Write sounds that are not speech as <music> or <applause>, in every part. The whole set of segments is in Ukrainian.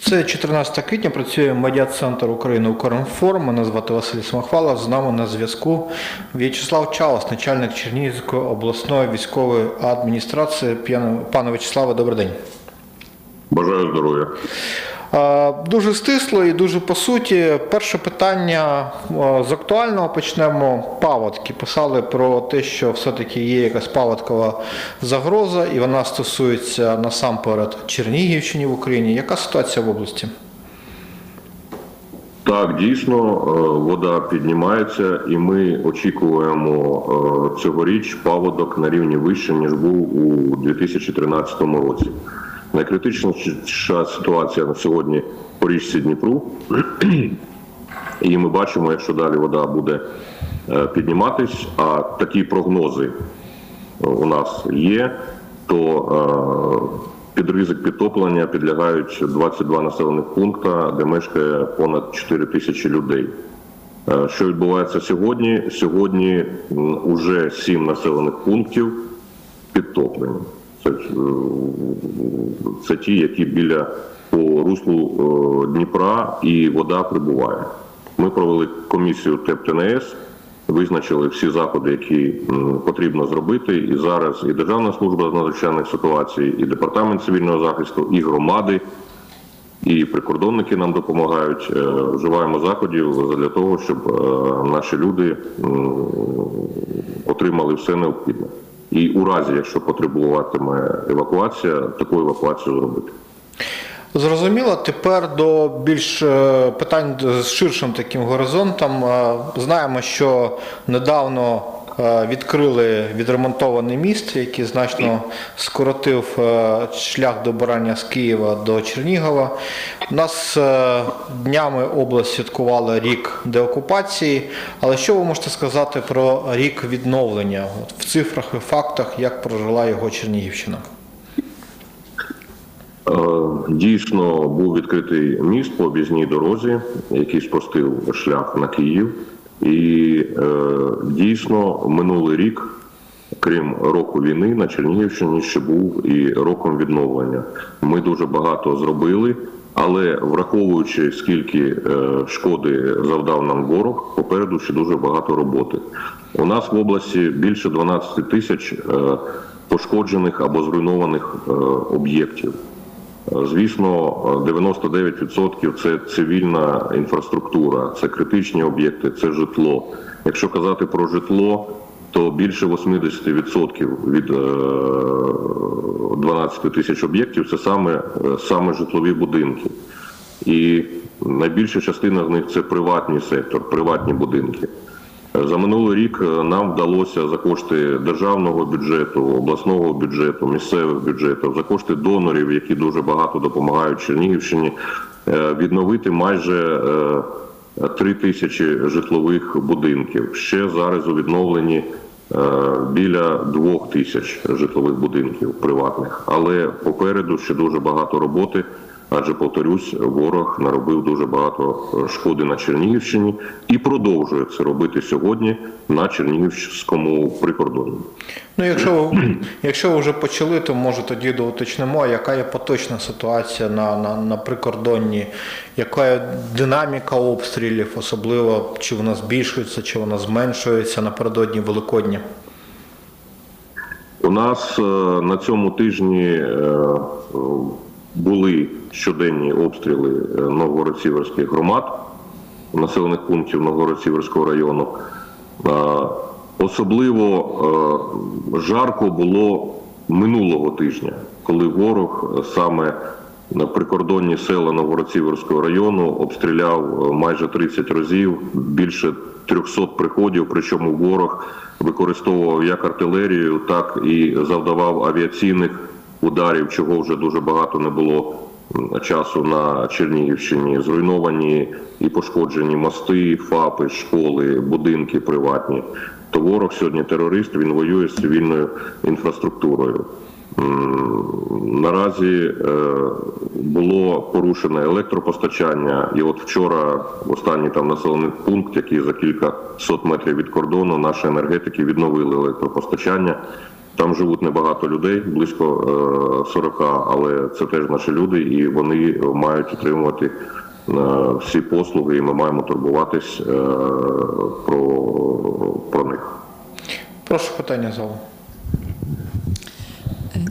Це 14 квітня працює медіа-центр України «Укрінформ». Мене звати Василь Самохвалов. З нами на зв'язку В'ячеслав Чалос, начальник Чернігівської обласної військової адміністрації. Пане В'ячеславе, добрий день. Бажаю здоров'я. Е, Дуже стисло і дуже по суті. Перше питання е, з актуального почнемо. Паводки писали про те, що все-таки є якась паводкова загроза, і вона стосується насамперед Чернігівщини в Україні. Яка ситуація в області? Так, дійсно, е, вода піднімається, і ми очікуємо цьогоріч паводок на рівні вище, ніж був у 2013 році. Найкритичніша ситуація на сьогодні по річці Дніпру. <clears throat> І ми бачимо, якщо далі вода буде е, підніматись, а такі прогнози у нас є, то е, під ризик підтоплення підлягають 22 населених пункта, де мешкає понад 4 тисячі людей. Е, Що відбувається сьогодні? Сьогодні м, уже 7 населених пунктів підтоплені. Це, е, ті, які біля по руслу е, Дніпра і вода прибуває. Ми провели комісію ТЕП-ТНС, визначили всі заходи, які потрібно зробити. І зараз і Державна служба з надзвичайних ситуацій, і департамент цивільного захисту, і громади, і прикордонники нам допомагають. Е, Вживаємо заходів для того, щоб наші люди отримали все необхідне. І у разі, якщо потребуватиме евакуація, таку евакуацію зробити. Зрозуміло, тепер до більш е, питань з ширшим таким горизонтом. Е, Знаємо, що недавно відкрили відремонтований міст, який значно скоротив е, шлях добирання з Києва до Чернігова. У нас е, днями область святкувала рік деокупації. Але що ви можете сказати про рік відновлення в цифрах і фактах, як прожила його Чернігівщина? Е, Дійсно був відкритий міст по об'їзній дорозі, який спростив шлях на Київ. І е, дійсно минулий рік, крім року війни, на Чернігівщині ще був і роком відновлення. Ми дуже багато зробили, але враховуючи скільки е, шкоди завдав нам ворог, попереду ще дуже багато роботи. У нас в області більше 12 тисяч е, пошкоджених або зруйнованих е, об'єктів. Звісно, 99% це цивільна інфраструктура, це критичні об'єкти, це житло. Якщо казати про житло, то більше 80% від е, 12 тисяч об'єктів це саме, е, саме житлові будинки. І найбільша частина з них це приватний сектор, приватні будинки. За минулий рік е, нам вдалося за кошти державного бюджету, обласного бюджету, місцевих бюджетів, за кошти донорів, які дуже багато допомагають Чернігівщині, е, відновити майже е, три тисячі житлових будинків. Ще зараз у відновленні е, біля двох тисяч житлових будинків приватних. Але попереду ще дуже багато роботи. Адже повторюсь, ворог наробив дуже багато е, шкоди на Чернігівщині і продовжує це робити сьогодні на Чернігівському прикордоні. Ну, якщо <clears throat> якщо ви вже почали, то може тоді доуточнимо, яка є поточна ситуація на, на, на прикордонні, яка є динаміка обстрілів, особливо чи вона збільшується, чи вона зменшується напередодні Великодня. У нас е, на цьому тижні е, були щоденні обстріли е, Новгород-Сіверських громад, населених пунктів Новгород-Сіверського району. Особливо е, жарко було минулого тижня, коли ворог е, саме на прикордонні села Новгород-Сіверського району обстріляв майже 30 разів, більше 300 приходів. Причому ворог використовував як артилерію, так і завдавав авіаційних ударів, чого вже дуже багато не було часу на Чернігівщині. Зруйновані і пошкоджені мости, ФАПи, школи, будинки приватні. То ворог сьогодні терорист, він воює з цивільною інфраструктурою. Наразі е, було порушене електропостачання, і от вчора в останній там населений пункт, який за кілька сот метрів від кордону, наші енергетики відновили електропостачання. Там живуть небагато людей, близько е, 40, але це теж наші люди, і вони мають отримувати е, всі послуги, і ми маємо турбуватись е, про, про них. Прошу питання залу.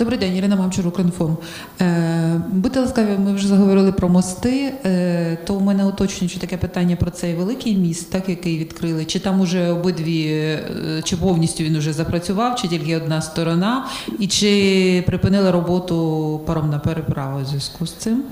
Добрий день, Ірина Мамчур, Укрінформ. Е, будьте ласкаві, ми вже заговорили про мости. Е, то у мене уточнюючи таке питання про цей великий міст, так який відкрили. Чи там уже обидві, е, чи повністю він уже запрацював, чи тільки одна сторона, і чи припинили роботу паромна переправа у зв'язку з цим?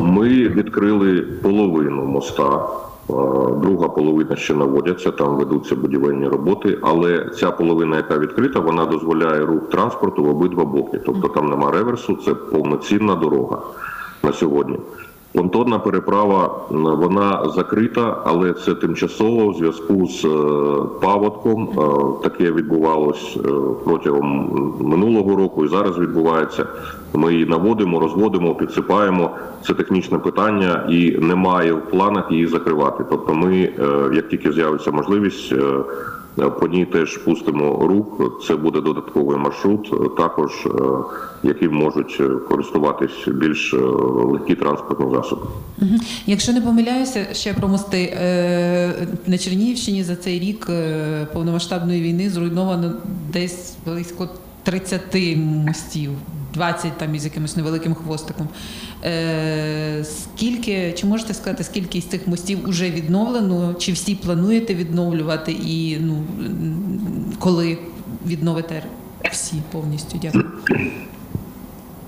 Ми відкрили половину моста. Е, Друга половина ще наводяться, там ведуться будівельні роботи, але ця половина, яка відкрита, вона дозволяє рух транспорту в обидва боки. Тобто там нема реверсу, це повноцінна дорога на сьогодні. Понтонна переправа вона закрита, але це тимчасово в зв'язку з е, паводком. Е, Таке відбувалось е, протягом минулого року і зараз відбувається. Ми її наводимо, розводимо, підсипаємо. Це технічне питання, і немає в планах її закривати. Тобто, ми, як тільки з'явиться можливість, по ній теж пустимо рух. Це буде додатковий маршрут, е, також е, яким можуть е, користуватись більш е, легкі транспортні засоби. Якщо не помиляюся, ще про мости Е, на Чернігівщині за цей рік е, повномасштабної війни зруйновано десь близько 30 мостів, 20 там із якимось невеликим хвостиком. Е, Скільки чи можете сказати, скільки із цих мостів вже відновлено? Чи всі плануєте відновлювати? І ну коли відновите всі повністю? Дякую.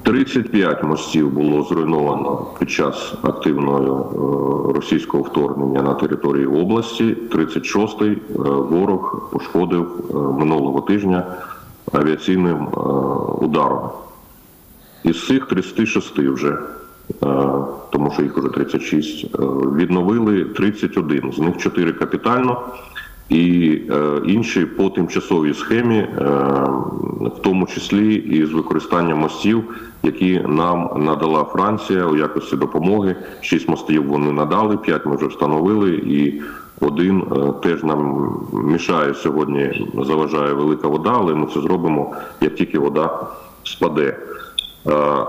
35 мостів було зруйновано під час активного е, російського вторгнення на території області. 36-й е, ворог пошкодив е, минулого тижня авіаційним ударом. Із цих 36 вже, е, тому що їх вже 36, е, відновили 31, з них 4 капітально. І е, інші по тимчасовій схемі, е, в тому числі і з використанням мостів, які нам надала Франція у якості допомоги. Шість мостів вони надали, п'ять ми вже встановили, і один е, теж нам мішає сьогодні, заважає велика вода, але ми це зробимо, як тільки вода спаде. Е,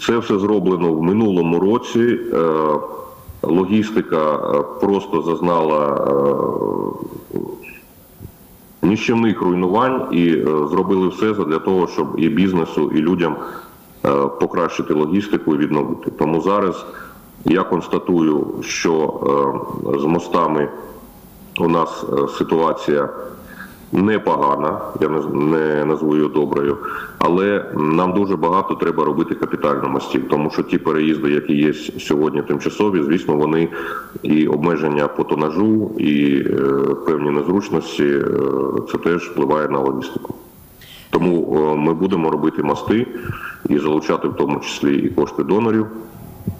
Це все зроблено в минулому році. Е, Логістика е, просто зазнала ніщівних руйнувань і зробили все для того, щоб і бізнесу, і людям покращити логістику і відновити. Тому зараз я констатую, що з мостами у нас ситуація непогана, я не, назву її доброю, але нам дуже багато треба робити капітально мостів, тому що ті переїзди, які є сьогодні тимчасові, звісно, вони і обмеження по тонажу, і е, певні незручності, е, це теж впливає на логістику. Тому е, ми будемо робити мости і залучати в тому числі і кошти донорів.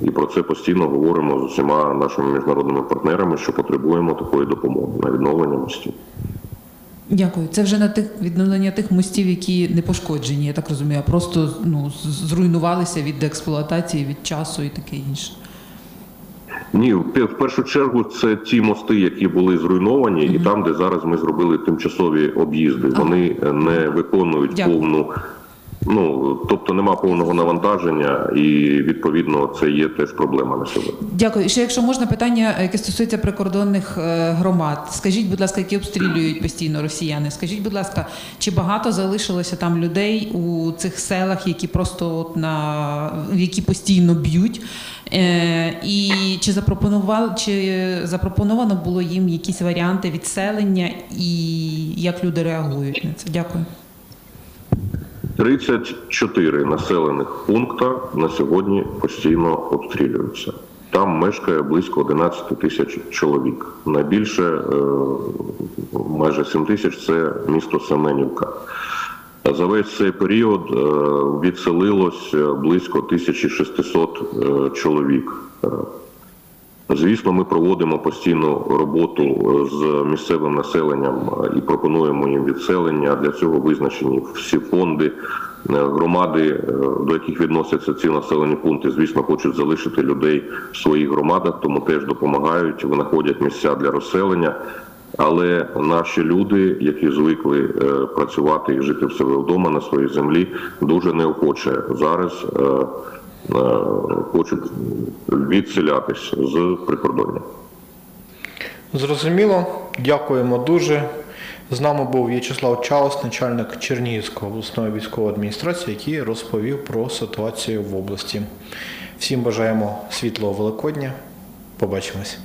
І про це постійно говоримо з усіма нашими міжнародними партнерами, що потребуємо такої допомоги на відновлення мостів. Дякую. Це вже на тих відновлення тих мостів, які не пошкоджені, я так розумію, а просто ну, зруйнувалися від експлуатації, від часу і таке інше. Ні, в першу чергу це ті мости, які були зруйновані, і там, де зараз ми зробили тимчасові об'їзди. Вони е, не виконують Дякую. повну. Ну тобто нема повного навантаження, і відповідно це є теж проблема на сьогодні. Дякую. І ще якщо можна питання, яке стосується прикордонних е, громад. Скажіть, будь ласка, які обстрілюють постійно росіяни? Скажіть, будь ласка, чи багато залишилося там людей у цих селах, які просто от на які постійно б'ють? Е, і чи запропонували, чи запропоновано було їм якісь варіанти відселення, і як люди реагують на це? Дякую. 34 населених пункта на сьогодні постійно обстрілюються. Там мешкає близько 11 тисяч чоловік. Найбільше е, майже 7 тисяч це місто Семенівка. За весь цей період е, відселилось е, близько 1600 е, чоловік. Звісно, ми проводимо постійну роботу е, з місцевим населенням е, і пропонуємо їм відселення. Для цього визначені всі фонди. Е, Громади, до яких відносяться ці населені пункти, звісно, хочуть залишити людей в своїх громадах, тому теж допомагають, винаходять місця для розселення. Але наші люди, які звикли працювати і жити в себе вдома на своїй землі, дуже неохоче зараз хочуть відселятись з прикордоння. Зрозуміло, дякуємо дуже. З нами був В'ячеслав Чаус, начальник Чернігівської обласної військової адміністрації, який розповів про ситуацію в області. Всім бажаємо світлого Великодня. Побачимось.